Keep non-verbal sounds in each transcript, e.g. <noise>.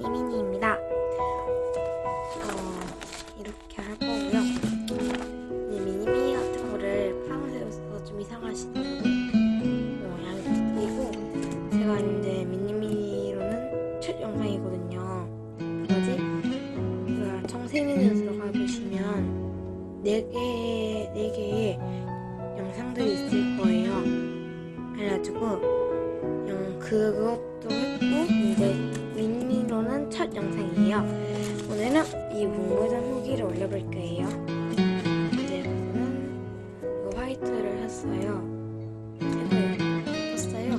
이민희입니다. 어, 이렇게 할 거고요. 네, 미니미 같은 거를 파란색이어서 좀 이상하시더라도 어, 양해 부탁드리고 제가 이제 미니미로는 첫 영상이거든요. 뭐지? 그 청세민으로 들어가 보시면 네 개, 네 개의 영상들이 있을 거예요. 그래가지고 음, 그것도 했고 이제 첫 영상이에요. 오늘은 이 문구점 후기를 올려볼 거예요. 이제 저는 이거 화이트를 했어요. 색을 했어요.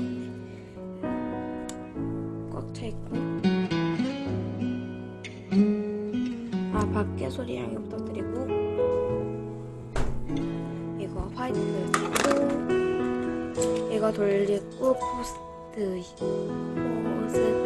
꽉 차 있고. 아 밖에 소리 양해 부탁드리고 이거 화이트 있고 이거 돌리고 포스트 포스트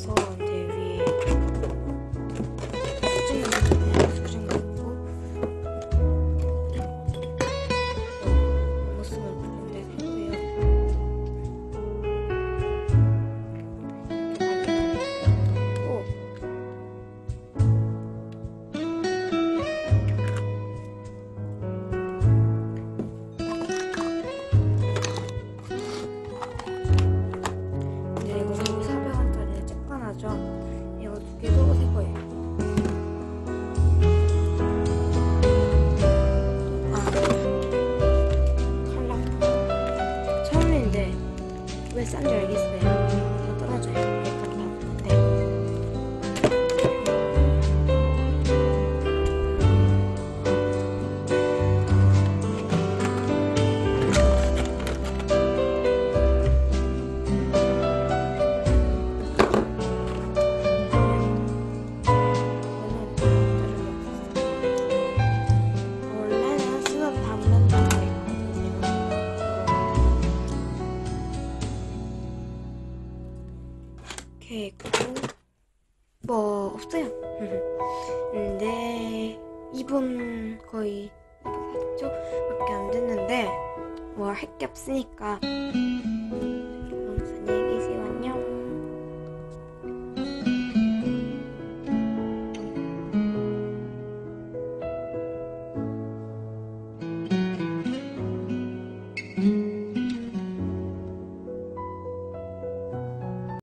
뜨거워서 쬐깐하죠? 이거 두개 쏘고 살 거예요. 아, 칼라. 처음인데 왜싼줄 알겠어요. 다 떨어져요. 이렇게 있고 뭐 없어요. <laughs> 근데 2분 거의 2분 40초밖에 안 됐는데 뭐 할 게 없으니까